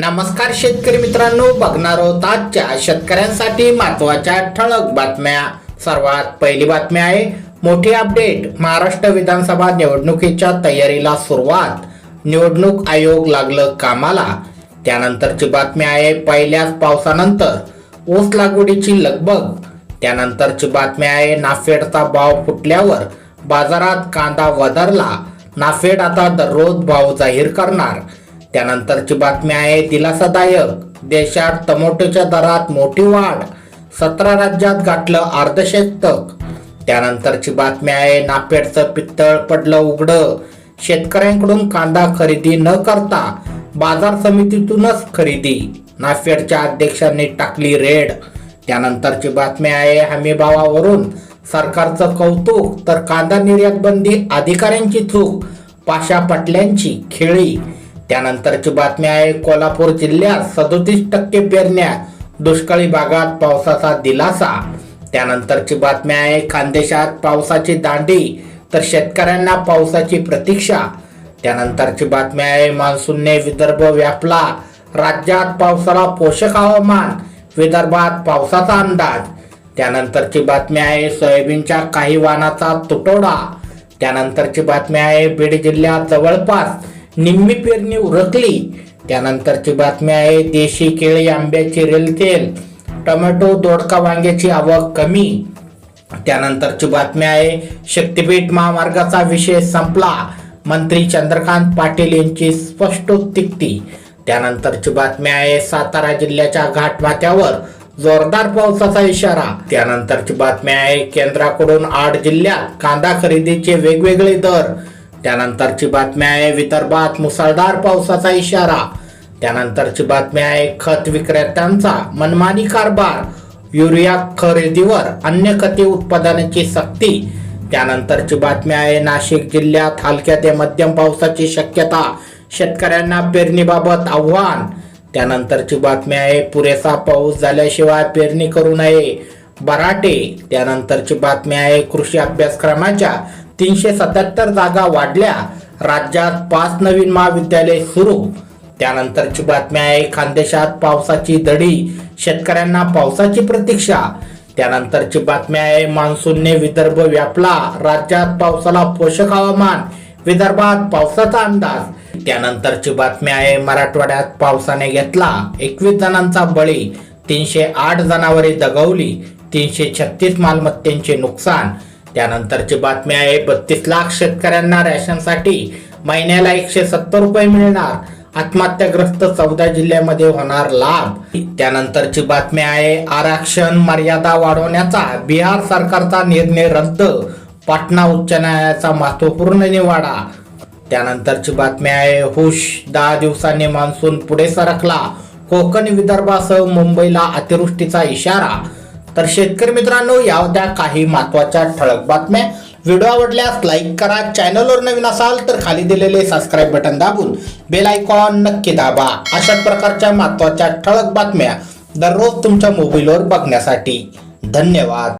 नमस्कार शेतकरी मित्रांनो बघणार आहोत आजच्या शेतकऱ्यांसाठी महत्त्वाच्या ठळक बातम्या. सर्वात पहिली बातमी आहे मोठी अपडेट महाराष्ट्र विधानसभा निवडणुकीच्या तयारीला सुरुवात. निवडणूक आयोग लागलं कामाला. त्यानंतरची बातमी आहे पहिल्याच पावसानंतर ऊस लागवडीची लगबग. त्यानंतरची बातमी आहे नाफेडचा भाव फुटल्यावर बाजारात कांदा वधारला. नाफेड आता दररोज भाव जाहीर करणार. त्यानंतरची बातमी आहे दिलासादायक देशात टमोटोच्या दरात मोठी वाढ. सतरा राज्यात गाठलं अर्धशतक. त्यानंतरची बातमी आहे नापेडचं पित्तळ पडलं उघडं. शेतकऱ्यांकडून कांदा खरेदी न करता बाजार समितीतूनच खरेदी. नाफेडच्या अध्यक्षांनी टाकली रेड. त्यानंतरची बातमी आहे हमीभावावरून सरकारचं कौतुक तर कांदा निर्यात बंदी अधिकाऱ्यांची चूक पाशा पटल्यांची खेळी. त्यानंतरची बातमी आहे कोल्हापूर जिल्ह्यात सदोतीस टक्के पेरण्या दुष्काळी भागात पावसाचा दिलासा. त्यानंतरची बातमी आहे खानदेशात पावसाची दांडी तर शेतकऱ्यांना पावसाची प्रतीक्षा. त्यानंतरची बातमी आहे मान्सूनने विदर्भ व्यापला. राज्यात पावसाला पोषक हवामान विदर्भात पावसाचा अंदाज. त्यानंतरची बातमी आहे सोयाबीनच्या काही वाहनाचा तुटवडा. त्यानंतरची बातमी आहे बीड जिल्ह्यात जवळपास निम्मी पेरणी उरकली. त्यानंतरची बातमी आहे देशी केळी आंब्याची रेलतेल टोमॅटो दोडका वांग्याची आवक कमी. त्यानंतरची बातमी आहे शक्तीपीठ महामार्गाचा विषय संपला. मंत्री चंद्रकांत पाटील यांची स्पष्टोक्ती त्यानंतरची बातमी आहे सातारा जिल्ह्याच्या घाटमाथ्यावर जोरदार पावसाचा इशारा. त्यानंतरची बातमी आहे केंद्राकडून आठ जिल्ह्यात कांदा खरेदीचे वेगवेगळे दर त्यानंतरची बातमी आहे विदर्भात मुसळधार पावसाचा इशारा. त्यानंतरची बातमी आहे खत विक्रेत्यांचा मनमानी कारभार. युरिया खरेदीवर अन्य खते उत्पादनाची सक्ती. त्यानंतरची बातमी आहे नाशिक जिल्ह्यात हलक्या ते मध्यम पावसाची शक्यता. शेतकऱ्यांना पेरणीबाबत आव्हान. त्यानंतरची बातमी आहे पुरेसा पाऊस झाल्याशिवाय पेरणी करू नये. बराटे. त्यानंतरची बातमी आहे कृषी अभ्यासक्रमाच्या तीनशे सत्याहत्तर जागा वाढल्या. राज्यात पाच नवीन महाविद्यालय सुरू. त्यानंतरची बातमी आहे खानदेशात पावसाची दडी शेतकऱ्यांना पावसाची प्रतीक्षा. त्यानंतरची बातमी आहे मान्सूनने विदर्भ व्यापला. राज्यात पावसाला पोषक हवामान विदर्भात पावसाचा अंदाज. त्यानंतरची बातमी आहे मराठवाड्यात पावसाने घेतला एकवीस जणांचा बळी तीनशे आठ जनावरे दगावली तीनशे छत्तीस मालमत्तेचे नुकसान. त्यानंतरची बातमी आहे बत्तीस लाख शेतकऱ्यांना रॅशनसाठी महिन्याला एकशे सत्तर रुपये मिळणार. आत्महत्याग्रस्त चौदा जिल्ह्यामध्ये होणार लाभ. त्यानंतरची बातमी आहे आरक्षण मर्यादा वाढवण्याचा बिहार सरकारचा निर्णय रद्द. पाटणा उच्च न्यायालयाचा महत्त्वपूर्ण निवाडा. त्यानंतरची बातमी आहे हुश दहा दिवसांनी मान्सून पुढे सरकला. कोकण विदर्भासह मुंबईला अतिवृष्टीचा इशारा. तर शेतकरी मित्रांनो या होत्या काही महत्त्वाच्या ठळक बातम्या. व्हिडिओ आवडल्यास लाईक करा. चॅनलवर नवीन असाल तर खाली दिलेले सबस्क्राईब बटन दाबून बेल आयकॉन नक्की दाबा. अशा प्रकारच्या महत्त्वाच्या ठळक बातम्या दररोज तुमच्या मोबाईलवर बघण्यासाठी. धन्यवाद.